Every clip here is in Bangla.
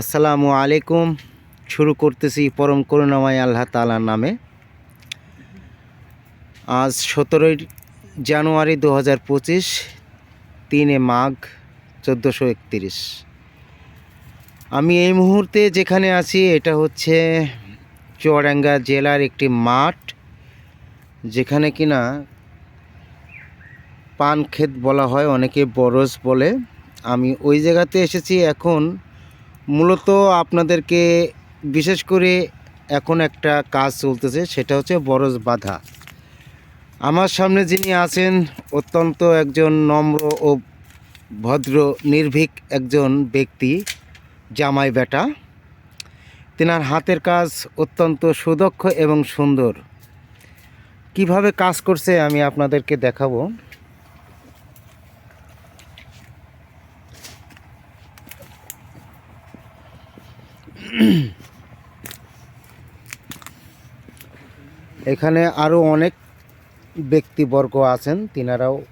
আসসালামু আলাইকুম। শুরু করতেছি পরম করুণাময় আল্লাহ তালার নামে। আজ সতেরোই জানুয়ারি দু হাজার পঁচিশ, তিনে মাঘ চোদ্দোশো একতিরিশ। আমি এই মুহূর্তে যেখানে আছি, এটা হচ্ছে চুয়াডাঙ্গা জেলার একটি মাঠ, যেখানে কিনা পান ক্ষেত বলা হয়, অনেকে বরজ বলে। আমি ওই জায়গাতে এসেছি এখন মূলত আপনাদেরকে বিশেষ করে এখন একটা কাজ চলতেছে, সেটা হচ্ছে বরজ বাধা। আমার সামনে যিনি আছেন, অত্যন্ত একজন নম্র ও ভদ্র, নির্ভীক একজন ব্যক্তি, জামাই বেটা। তেনার হাতের কাজ অত্যন্ত সুদক্ষ এবং সুন্দর। কীভাবে কাজ করছে আমি আপনাদেরকে দেখাবো। এখানে আরও অনেক ব্যক্তিবর্গ আছেন, তিনারাও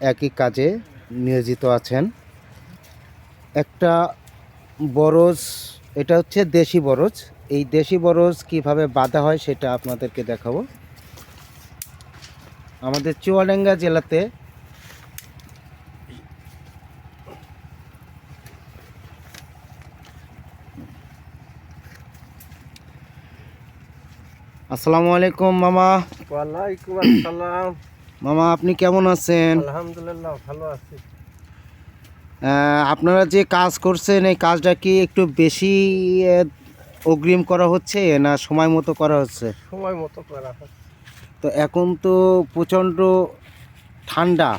একই কাজে নিয়োজিত আছেন। একটা বরজ, এটা হচ্ছে দেশি বরজ। এই দেশি বরজ কীভাবে বাঁধা হয় সেটা আপনাদেরকে দেখাবো। আমাদের চুয়াডাঙ্গা জেলাতে আসসালামু আলাইকুম মামা। ওয়ালাইকুম আসসালাম। মামা আপনি কেমন আছেন? আলহামদুলিল্লাহ ভালো আছি। আপনারা যে কাজ করছেন এই কাজটা কি একটু বেশি অগ্রিম করা হচ্ছে না সময় মতো করা হচ্ছে? সময় মতো করা হচ্ছে। তো এখন তো প্রচণ্ড ঠান্ডা।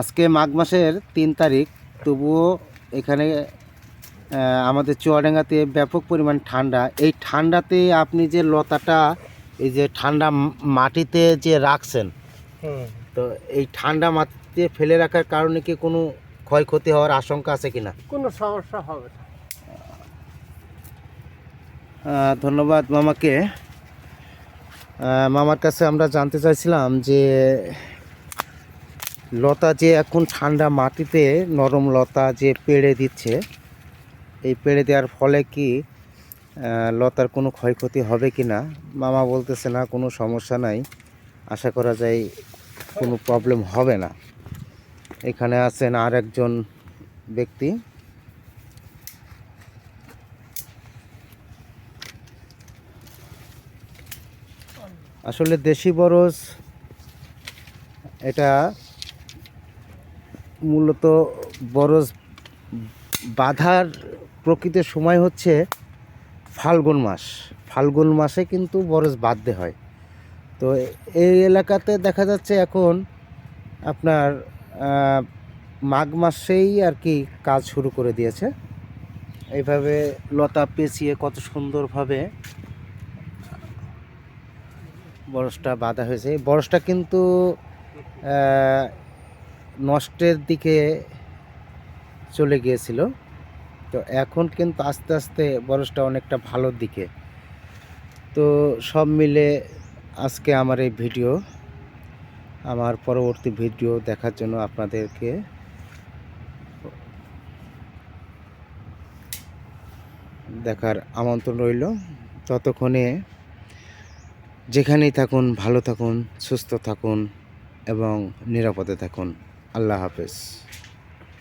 আজকে মাঘ মাসের তিন তারিখ তবুও এখানে আমাদের চুয়াডাঙ্গাতে ব্যাপক পরিমাণ ঠান্ডা। এই ঠান্ডাতে আপনি যে লতাটা এই যে ঠান্ডা মাটিতে যে রাখছেন তো এই ঠান্ডা মাটিতে ফেলে রাখার কারণে কি কোনো ক্ষয়ক্ষতি হওয়ার আশঙ্কা আছে কিনা? কোনো সমস্যা হবে না। ধন্যবাদ মামাকে। মামার কাছে আমরা জানতে চাইছিলাম যে লতা যে এখন ঠান্ডা মাটিতে নরম লতা যে পেড়ে দিচ্ছে এই পেড়ে দেওয়ার ফলে কি লতার কোনো ক্ষয়ক্ষতি হবে কি না? মামা বলতেছে না, কোনো সমস্যা নাই। আশা করা যায় কোনো প্রবলেম হবে না। এখানে আছেন আর একজন ব্যক্তি। আসলে দেশি বরজ, এটা মূলত বরজ বাঁধার প্রকৃত সময় হচ্ছে ফাল্গুন মাস। ফাল্গুন মাসে কিন্তু বরজ বাঁধতে হয়। তো এই এলাকাতে দেখা যাচ্ছে এখন আপনার মাঘ মাসেই আর কি কাজ শুরু করে দিয়েছে। এইভাবে লতা পেঁচিয়ে কত সুন্দরভাবে বরসটা বাঁধা হয়েছে। এই বরসটা কিন্তু নষ্টের দিকে চলে গিয়েছিল। তো এখন কিন্তু আস্তে আস্তে বরসটা অনেকটা ভালোর দিকে। তো সব মিলে আজকে আমার এই ভিডিও, আমার পরবর্তী ভিডিও দেখার জন্য আপনাদেরকে দেখার আমন্ত্রণ রইল। ততক্ষণে যেখানেই থাকুন, ভালো থাকুন, সুস্থ থাকুন এবং নিরাপদে থাকুন। আল্লাহ হাফেজ।